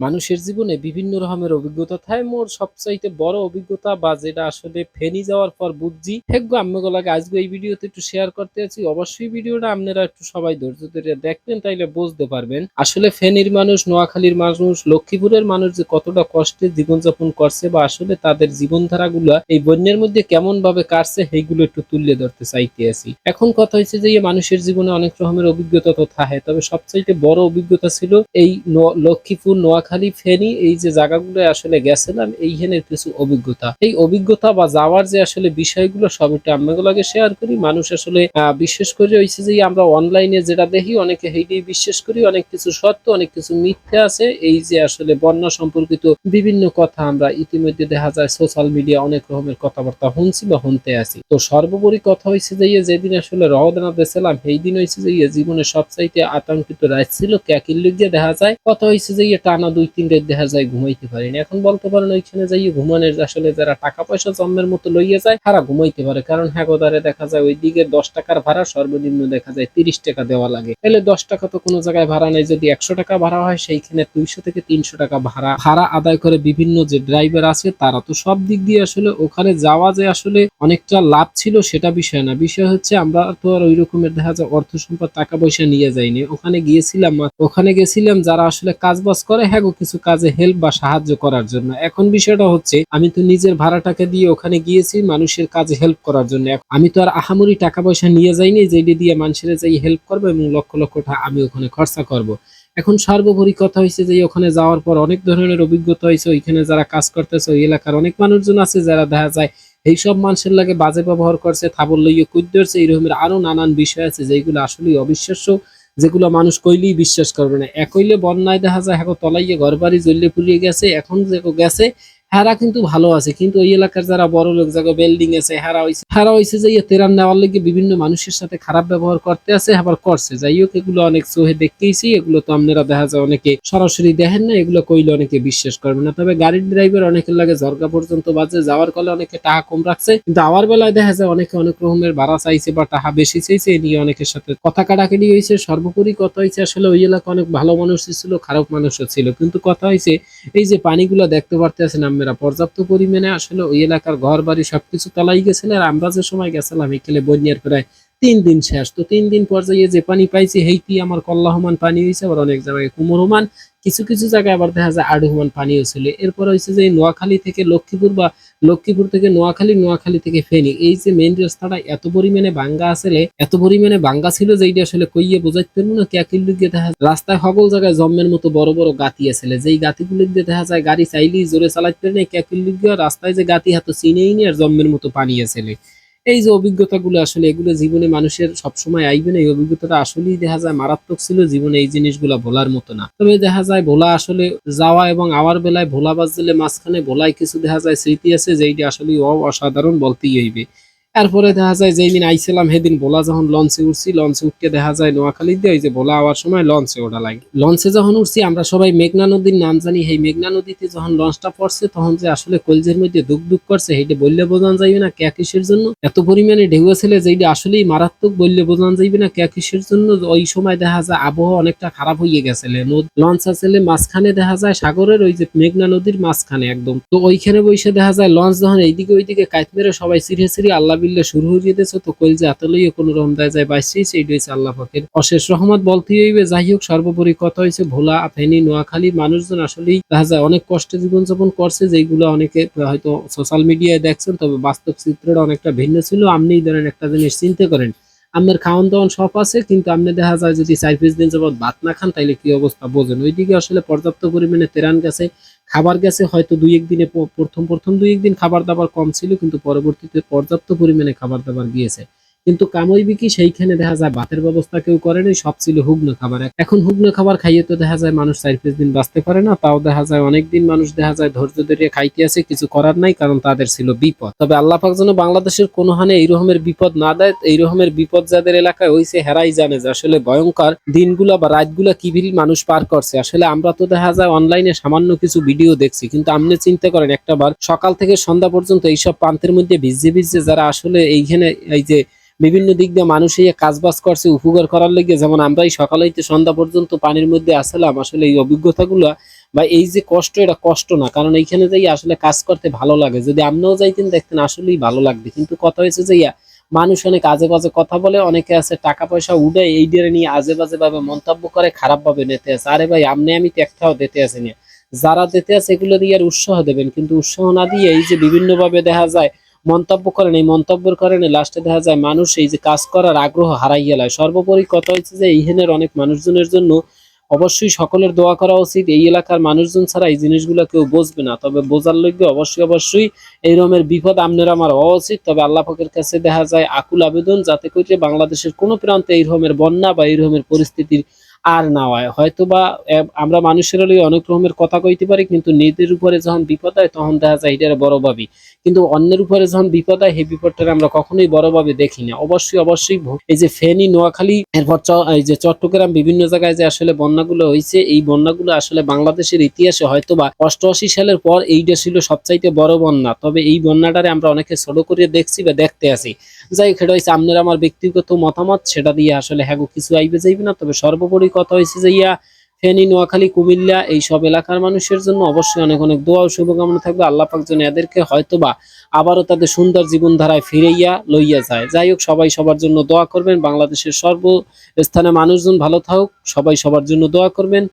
মানুষের জীবনে বিভিন্ন রকমের অভিজ্ঞতা থাকে মোর সবচাইতে বড় অভিজ্ঞতা বা যেটা আসলে ফেনি যাওয়ার পর বুঝছি। হেগ্য আম্মেগুলাকে আজকে এই ভিডিওতে একটু শেয়ার করতে আছি। অবশ্যই ভিডিওটা আপনারা একটু সবাই ধৈর্য ধরে দেখবেন, তাইলে বুঝতে পারবেন। আসলে ফেনীর মানুষ, নোয়াখালীর মানুষ, লক্ষ্মীপুরের মানুষ যে কতটা কষ্টে জীবনযাপন করছে বা আসলে তাদের জীবনধারা গুলা এই বন্যার মধ্যে কেমন ভাবে কাটছে, সেইগুলো একটু তুলে ধরতে চাইতে আছি। এখন কথা হচ্ছে যে মানুষের জীবনে অনেক রকমের অভিজ্ঞতা তো থাকে তবে সবচাইতে বড় অভিজ্ঞতা ছিল এই লক্ষ্মীপুর নোয়াখালী ফেনী, এই যে জায়গাগুলো আসলে গেছিলাম এইখানের কিছু অভিজ্ঞতা। এই অভিজ্ঞতা বা যাওয়ার যে আসলে বিষয়গুলো, সব একটু আম্মাগুলোকে শেয়ার করি। মানুষ আসলে বিশেষ করে হয়েছে যে আমরা অনলাইনে যেটা দেখি, অনেকে সেইটাই বিশ্বাস করি, অনেক কিছু সত্য, অনেক কিছু মিথ্যে আছে। এই যে আসলে বন্যা সম্পর্কিত বিভিন্ন কথা আমরা ইতিমধ্যে দেখা যায় সোশ্যাল মিডিয়া অনেক রকমের কথাবার্তা শুনছি বা শুনতে আছি তো সর্বোপরি কথা হয়েছে যে ইয়ে যেদিন আসলে রওনা দিয়েছিলাম সেই দিন হয়েছে যে ইয়ে জীবনের সবচাইতে আতঙ্কিত রাত ছিল, ক্যাকির লিগে দেখা যায়। কথা হয়েছে যে ইয়ে টানা দুই, তিন রাত দেখা যায় ঘুমাইতে পারিনি এখন বলতে পারেন ওইখানে যাই ঘুমানোর আসলে যারা টাকা পয়সা জন্মের মতো লইয়া যায়, তারা ঘুমাইতে পারে। কারণ হ্যাগোদারে দেখা যায় ওইদিকে দশ টাকার ভাড়া, সর্বনিম্ন দেখা যায় তিরিশ টাকা দেওয়া লাগে। তাহলে দশ টাকা তো কোনো জায়গায় ভাড়া নেই। যদি একশো টাকা ভাড়া হয়, সেইখানে দুইশো থেকে তিনশো টাকা ভাড়া। ভাড়া আদায় করে বিভিন্ন যে ড্রাইভার আছে, তারা তো সব দিক দিয়ে আসলে ওখানে যাওয়া যে আসলে অনেকটা লাভ ছিল, সেটা বিষয় না। বিষয় হচ্ছে আমরা তো আর ওই রকমের দেখা যায় অর্থ সম্পদ টাকা পয়সা নিয়ে যাইনি। ওখানে গিয়েছিলাম, ওখানে গেছিলাম, যারা আসলে কাজ বাজ করে হ্যাঁ গো, কিছু কাজে হেল্প বা সাহায্য করার জন্য। এখন বিষয়টা হচ্ছে আমি তো নিজের ভাড়াটাকে দিয়ে ওখানে গিয়েছি মানুষের কাজে হেল্প করার জন্য। আমি তো আর আহামরি টাকা পয়সা নিয়ে যাইনি যেটি দিয়ে মানুষের যাই হেল্প করব এবং লক্ষ লক্ষ টাকা আমি ওখানে খরচা করব। এখন সর্বোপরি কথা হয়েছে যে ওখানে যাওয়ার পর অনেক ধরনের অভিজ্ঞতা হয়েছে ওইখানে যারা কাজ করতেছে ওই এলাকার অনেক মানুষজন আছে যারা দেখা যায় এইসব মানুষের লাগে বাজে ব্যবহার করছে থাবর লইয়ে কুদ ধরছে এইরকমের আরও নানান বিষয় আছে যেগুলো আসলেই অবিশ্বাস্য। যেগুলো মানুষ কইলেই বিশ্বাস করবে না। একইলে বন্যায় দেখা যায় এখন তলাইয়ে ঘর বাড়ি জ্বললে পুড়িয়ে গেছে, এখন যে গেছে হেরা কিন্তু ভালো আছে, কিন্তু ওই এলাকার যারা বড় লোক, যারা বিল্ডিং আছে, হেরা হইছে হেরা হইছে যে তেরান নেওয়ার লেগে বিভিন্ন মানুষের সাথে খারাপ ব্যবহার করতে আছে, আবার করছে। যাই হোক, এগুলো অনেক চোহে দেখতেইছি, এগুলো তো আপনারা দেখা যায় অনেকে সরাসরি দেখেন না, এগুলো কইলে অনেকে বিশ্বাস করবে না। তবে গাড়ির ড্রাইভার অনেকের লাগে ঝরকা পর্যন্ত বাজে, যাওয়ার কলে অনেকে টাকা কম রাখছে। কিন্তু আওয়ার বেলায় দেখা যায় অনেকে অনেক রকমের ভাড়া চাইছে বা টাকা বেশি চাইছে, এ নিয়ে অনেকের সাথে কথা কাটাকাটি হয়েছে সর্বোপরি কথা হয়েছে আসলে ওই এলাকা অনেক ভালো মানুষ ছিল, খারাপ মানুষও ছিল। কিন্তু কথা হয়েছে এই যে পানিগুলো দেখতে পারতেছেন আমরা পর্যাপ্ত পরিমাণে আসলে ওই এলাকার ঘর বাড়ি সবকিছু তলাই গেছিল। আর আমরা যে সময় গেছিলাম এখানে বন্যার প্রায় তিন দিন শেষ। তো তিন দিন পর্যায়ে যে পানি পাইছি, হেইটি আমার কল্লাহমান পানি হয়েছে আবার অনেক জায়গায় কুমরহমান কিছু কিছু জায়গায় আবার দেখা যায় আড়ুহমান পানি ছিল এরপর হয়েছে যে নোয়াখালী থেকে লক্ষ্মীপুর বা লক্ষ্মীপুর থেকে নোয়াখালী নোয়াখালী থেকে ফেনি। এই যে মেইন রাস্তাটা এত পরিমাণে ভাঙ্গা আসলে এত পরিমাণে ভাঙ্গা ছিল যে এইটা আসলে কইয়ে বোঝাইতে পারব না। ক্যাকিল দিকে দেখা রাস্তায় সকল জায়গায় জম্মের মতো বড় বড় গাতি আসলে যেই গাতিগুলো দিয়ে দেখা যায় গাড়ি চাইলেই জোরে চালাইতে পারে না ক্যাকিল দিকে রাস্তায় যে গাতি হাতে চিনেই নি আর জম্মের মতো পানি আসলে এই যে অভিজ্ঞতাগুলো আসলে, এগুলো জীবনে মানুষের সবসময় আইবে না। এই অভিজ্ঞতাটা আসলেই দেখা যায় মারাত্মক ছিল জীবনে এই জিনিসগুলো ভোলার মতো না। তবে দেখা যায় ভোলা আসলে যাওয়া এবং আওয়ার বেলায় ভোলা বাজলে মাঝখানে ভোলায় কিছু দেখা যায় স্মৃতি আছে, যেইটি আসলে অসাধারণ বলতেই হইবে। এরপরে দেখা যায় যেই দিন আইছিলাম সেদিন ভোলা যখন লঞ্চে উঠছি, লঞ্চে উঠতে দেখা যায় নোয়াখালী দিয়ে ওই যে ভোলা আওয়ার সময় লঞ্চে ওঠা লাগে। লঞ্চে যখন উঠছি, আমরা সবাই মেঘনা নদীর নাম জানি। সেই মেঘনা নদীতে যখন লঞ্চটা পড়ছে, তখন যে আসলে কলজের মধ্যে দুঃখ দুঃখ করছে, সেইটা বললে বোঝান যাইবে না, ক্যা কিসের জন্য? এত পরিমাণে ঢেউ ছেলে যেইটা আসলেই মারাত্মক বললে বোঝান যাইবে না, ক্যা কিসের জন্য? ওই সময় দেখা যায় আবহাওয়া অনেকটা খারাপ হয়ে নদ- লঞ্চ আসলে মাঝখানে দেখা যায় সাগরের ওই যে মেঘনা নদীর মাঝখানে একদম। তো ওইখানে বসে দেখা যায় লঞ্চ যখন এইদিকে ওইদিকে কাইত মেরে সবাই সিরিয়ে সিরিয়ে আল্লাহ বিল্লে শুরু হয়ে যেতেছে, তো কইল যে এত লইয়ে কোনো রকম দেয় যায় বাইসি সেইটা হয়েছে আল্লাহ পাকের। অশেষ রহমত বলতে হইবে যাই হোক সর্বোপরি কথা হয়েছে ভোলা, ফেনী, নোয়াখালী মানুষজন আসলেই দেখা অনেক কষ্টে জীবনযাপন করছে যেগুলো অনেকে হয়তো সোশ্যাল মিডিয়ায় দেখছেন, তবে বাস্তব চিত্রটা অনেকটা ভিন্ন ছিল। আপনি ধরেন একটা জিনিস চিন্তা করেন আপনার খাওয়ান দাওয়ান সব আছে, কিন্তু আপনি দেখা যায় যদি চার পাঁচ দিন যাব ভাত না খান, তাইলে কি অবস্থা বোঝেন? ওইদিকে আসলে পর্যাপ্ত পরিমাণে তেরান গেছে, খাবার গেছে, হয়তো দুই একদিনে প্রথম প্রথম দুই একদিন খাবার দাবার কম ছিল, কিন্তু পরবর্তীতে পর্যাপ্ত পরিমাণে খাবার দাবার গিয়েছে। কিন্তু কামইবি বিকি সেইখানে দেখা যায় ভাতের ব্যবস্থা কেউ করে করেনি সব ছিল হুগ্ন খাবার। এখন হুগ্ন খাবার খাইয়ে তো দেখা যায় মানুষ চার পাঁচ দিন বাঁচতে পারে না, তাও দেখা যায় অনেকদিন মানুষ দেখা যায় ধৈর্য ধরে খাইতে আছে, কিছু করার নাই, কারণ তাদের ছিল বিপদ। তবে আল্লাহ পাক যেন বাংলাদেশের কোনো হানে এই রকমের বিপদ না দেয়, এই রকমের বিপদ যাদের এলাকায় হয়েছে হেরাই জানে যে আসলে ভয়ঙ্কর দিনগুলা বা রাতগুলা কিভিল মানুষ পার করছে। আসলে আমরা তো দেখা যায় অনলাইনে সামান্য কিছু ভিডিও দেখছি, কিন্তু আপনি চিন্তা করেন, একটা বার সকাল থেকে সন্ধ্যা পর্যন্ত এইসব প্রান্তের মধ্যে ভিজে ভিজে যারা আসলে এইখানে এই যে বিভিন্ন দিক দিয়ে মানুষ এই কাজ বাজ করছে, উপকার করার লেগে। যেমন আমরাই সকাল হইতে সন্ধ্যা পর্যন্ত পানির মধ্যে আসলাম, আসলে এই অভিজ্ঞতাগুলো বা এই যে কষ্ট, এটা কষ্ট না। কারণ এইখানে যাই আসলে কাজ করতে ভালো লাগে। যদি আপনিও যাইতেন, দেখতেন আসলেই ভালো লাগবে। কিন্তু কথা হয়েছে যে ইয়া, মানুষ অনেক আজে বাজে কথা বলে, অনেকে আছে টাকা পয়সা উড়ে এই দিয়ে নিয়ে আজে বাজে ভাবে মন্তব্য করে, খারাপ ভাবে নিতে আছে। আরে ভাই আপনি আমি তো একটাও দিতে আছি না যারা দিতে আছে এগুলো দিয়ে আর উৎসাহ দেবেন। কিন্তু উৎসাহ না দিয়ে এই যে বিভিন্ন ভাবে দেখা যায় মন্তব্য করেন, এই মন্তব্যের কারণে লাস্টে দেখা যায় মানুষ এই যে কাজ করার আগ্রহ হারাইয়া লায়। সর্বোপরি কথা হচ্ছে যে এইখানের অনেক মানুষজনের জন্য অবশ্যই সকলের দোয়া করা উচিত। এই এলাকার মানুষজন ছাড়া এই জিনিসগুলো কেউ বুঝবে না। তবে বোঝার লাগবে অবশ্যই অবশ্যই এই রকমের বিপদ আপনার আমার হওয়া উচিত। তবে আল্লাহ কাছে দেখা যায় আকুল আবেদন যাতে করে বাংলাদেশের কোনো প্রান্তে এই রকমের বন্যা বা এই রকমের পরিস্থিতির আর না হয়। হয়তো বা আমরা মানুষের হলে অনেক রকমের কথা কইতে পারি কিন্তু নিজের উপরে যখন বিপদ হয় তখন দেখা যায় এটার বড় ভাবি কিন্তু অন্যের উপরে যখন বিপদ হয় সেই বিপদটা আমরা কখনোই বড়ভাবে দেখি না। অবশ্যই অবশ্যই এই যে ফেনী নোয়াখালী এরপর এই যে চট্টগ্রাম বিভিন্ন জায়গায় যে আসলে বন্যাগুলো হয়েছে এই বন্যাগুলো আসলে বাংলাদেশের ইতিহাসে হয়তো বা অষ্টআশি সালের পর এইটা ছিল সবচাইতে বড় বন্যা। তবে এই বন্যাটারে আমরা অনেকে ছোট করে দেখছি বা দেখতে আছি। যাই সেটা হয়েছে আপনার আমার ব্যক্তিগত মতামত সেটা দিয়ে আসলে হ্যাঁ গো, কিছু আইবে যাইবে না তবে সর্বোপরি কথা হয়েছে যে, ইয়া, ফেনী, নোয়াখালী, কুমিল্লা এই সব এলাকার মানুষের জন্য অবশ্যই অনেক অনেক দোয়া ও শুভকামনা থাকবে। আল্লাহ পাক যেন এদেরকে হয়তোবা আবারও তাদের সুন্দর জীবনধারায় ফিরাইয়া লইয়া যায়। যাই হোক, সবাই সবার জন্য দোয়া করবেন। বাংলাদেশের সর্বস্থানে মানুষজন ভালো থাকুক। সবাই সবার জন্য দোয়া করবেন।